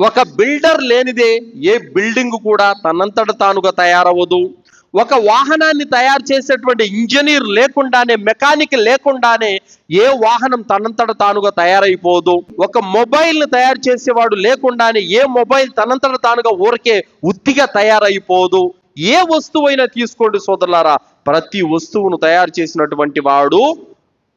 ఒక బిల్డర్ లేనిదే ఏ బిల్డింగ్ కూడా తనంతట తానుగా తయారవ్వదు. ఒక వాహనాన్ని తయారు చేసేటువంటి ఇంజనీర్ లేకుండానే మెకానిక్ లేకుండానే ఏ వాహనం తనంతట తానుగా తయారైపోదు. ఒక మొబైల్ని తయారు చేసేవాడు లేకుండానే ఏ మొబైల్ తనంతట తానుగా ఊరికే ఉత్తిగా తయారైపోదు. ఏ వస్తువైనా తీసుకోండి సోదరులారా ప్రతి వస్తువును తయారు చేసినటువంటి వాడు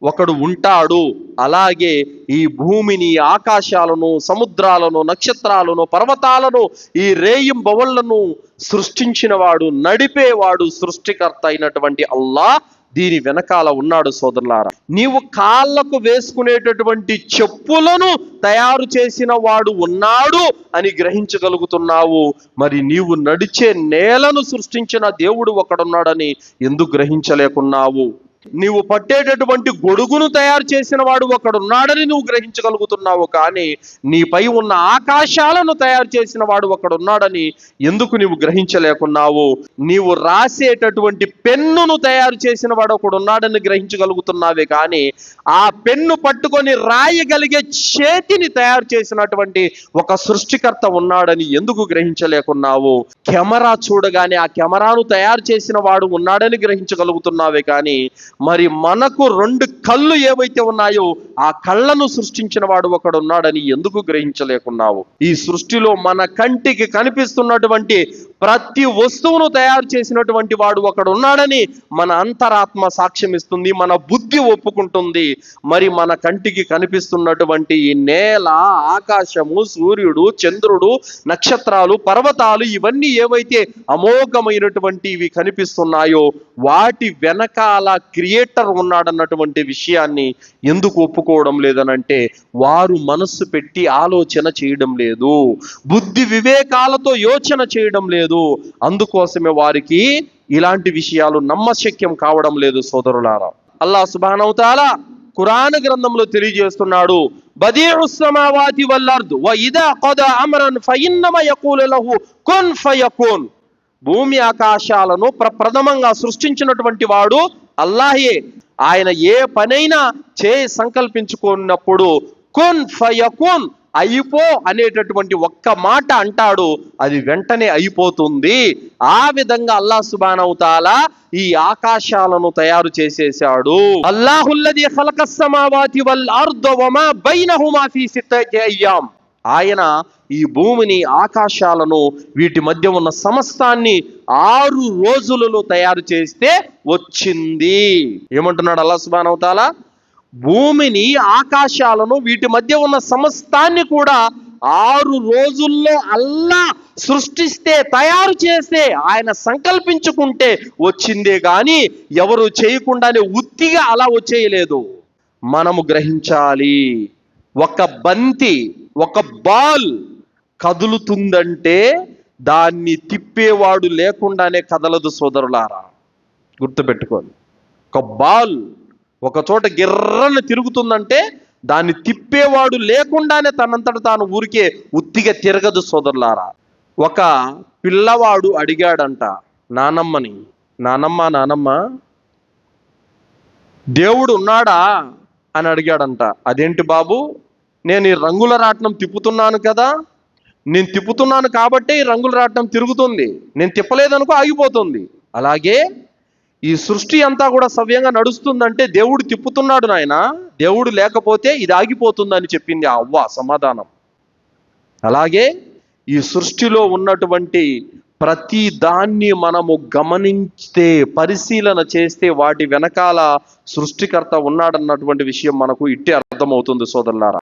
ఒకడు ఉంటాడు. అలాగే ఈ భూమిని ఆకాశాలను సముద్రాలను నక్షత్రాలను పర్వతాలను ఈ రేయింబవళ్ళను సృష్టించిన వాడు నడిపేవాడు సృష్టికర్త అయినటువంటి అల్లా దీని వెనకాల ఉన్నాడు సోదరులారా. నీవు కాళ్ళకు వేసుకునేటటువంటి చెప్పులను తయారు చేసిన వాడు ఉన్నాడు అని గ్రహించగలుగుతున్నావు. మరి నీవు నడిచే నేలను సృష్టించిన దేవుడు ఒకడున్నాడని ఎందుకు గ్రహించలేకున్నావు? నీవు పట్టేటటువంటి గొడుగును తయారు చేసిన వాడు ఒకడున్నాడని నువ్వు గ్రహించగలుగుతున్నావు కానీ నీపై ఉన్న ఆకాశాలను తయారు చేసిన వాడు ఒకడున్నాడని ఎందుకు నీవు గ్రహించలేకున్నావు? నీవు రాసేటటువంటి పెన్నును తయారు చేసిన వాడు ఒకడున్నాడని గ్రహించగలుగుతున్నావే కానీ ఆ పెన్ను పట్టుకొని రాయగలిగే చేతిని తయారు చేసినటువంటి ఒక సృష్టికర్త ఉన్నాడని ఎందుకు గ్రహించలేకున్నావు? కెమెరా చూడగానే ఆ కెమెరాను తయారు చేసిన వాడు ఉన్నాడని గ్రహించగలుగుతున్నావే కానీ మరి మనకు రెండు కళ్ళు ఏవైతే ఉన్నాయో ఆ కళ్ళను సృష్టించిన వాడు ఒకడున్నాడని ఎందుకు గ్రహించలేకున్నావు? ఈ సృష్టిలో మన కంటికి కనిపిస్తున్నటువంటి ప్రతి వస్తువును తయారు చేసినటువంటి వాడు ఒకడు ఉన్నాడని మన అంతరాత్మ సాక్ష్యం ఇస్తుంది మన బుద్ధి ఒప్పుకుంటుంది. మరి మన కంటికి కనిపిస్తున్నటువంటి ఈ నేల ఆకాశము సూర్యుడు చంద్రుడు నక్షత్రాలు పర్వతాలు ఇవన్నీ ఏవైతే అమోఘమైనటువంటి ఇవి కనిపిస్తున్నాయో వాటి వెనకాల క్రియేటర్ ఉన్నాడన్నటువంటి విషయాన్ని ఎందుకు ఒప్పుకోవడం లేదనంటే వారు మనస్సు పెట్టి ఆలోచన చేయడం లేదు. బుద్ధి వివేకాలతో యోచన చేయడం లేదు. అందుకోసమే వారికి ఇలాంటి విషయాలు నమ్మశక్యం కావడం లేదు సోదరులారా. అల్లా సుబానవుతాలా ఖురాన్ గ్రంథంలో తెలియజేస్తున్నాడు బదీఉ సమావాతి వ ఇదా ఖద అమ్రన్ ఫఇన్నమ యఖూలు భూమి ఆకాశాలను ప్రప్రథమంగా సృష్టించినటువంటి వాడు అల్లాహే. ఆయన ఏ పనైనా చే సంకల్పించుకున్నప్పుడు కున్ ఫయకున్ అయిపో అనేటటువంటి ఒక్క మాట అంటాడు అది వెంటనే అయిపోతుంది. ఆ విధంగా అల్లా సుబానవుతాలా ఈ ఆకాశాలను తయారు చేసేశాడు అల్లాహుల్లది ఖలక వల్ అర్ద వమా బైనహుమా ఫీ సిత్తతి అయ్యాం ఆయన ఈ భూమిని ఆకాశాలను వీటి మధ్య ఉన్న సమస్తాన్ని ఆరు రోజులలో తయారు చేస్తే వచ్చింది. ఏమంటున్నాడు అల్లా సుబానవుతాలా భూమిని ఆకాశాలను వీటి మధ్య ఉన్న సమస్తాన్ని కూడా ఆరు రోజుల్లో అల్లా సృష్టిస్తే తయారు చేస్తే ఆయన సంకల్పించుకుంటే వచ్చిందే కానీ ఎవరు చేయకుండానే ఉత్తిగా అలా వచ్చేయలేదు. మనము గ్రహించాలి. ఒక బంతి ఒక బాల్ కదులుతుందంటే దాన్ని తిప్పేవాడు లేకుండానే కదలదు సోదరులారా. గుర్తుపెట్టుకోండి. ఒక బాల్ ఒక చోట గిర్రన తిరుగుతుందంటే దాన్ని తిప్పేవాడు లేకుండానే తనంతట తాను ఊరికే ఉత్తిగా తిరగదు సోదరులారా. ఒక పిల్లవాడు అడిగాడంట నానమ్మని నానమ్మ నానమ్మ దేవుడు ఉన్నాడా? అని అడిగాడంట అదేంటి బాబు? నేను ఈ రంగుల రాట్నం తిప్పుతున్నాను కదా నేను తిప్పుతున్నాను కాబట్టే ఈ రంగుల రాట్నం తిరుగుతుంది. నేను తిప్పలేదనుకో ఆగిపోతుంది. అలాగే ఈ సృష్టి అంతా కూడా సవ్యంగా నడుస్తుందంటే దేవుడు తిప్పుతున్నాడు నాయన. దేవుడు లేకపోతే ఇది ఆగిపోతుందని చెప్పింది ఆ అవ్వ సమాధానం. అలాగే ఈ సృష్టిలో ఉన్నటువంటి ప్రతి దాన్ని మనము గమనించితే పరిశీలన చేస్తే వాటి వెనకాల సృష్టికర్త ఉన్నాడన్నటువంటి విషయం మనకు ఇట్టే అర్థమవుతుంది సోదరులారా.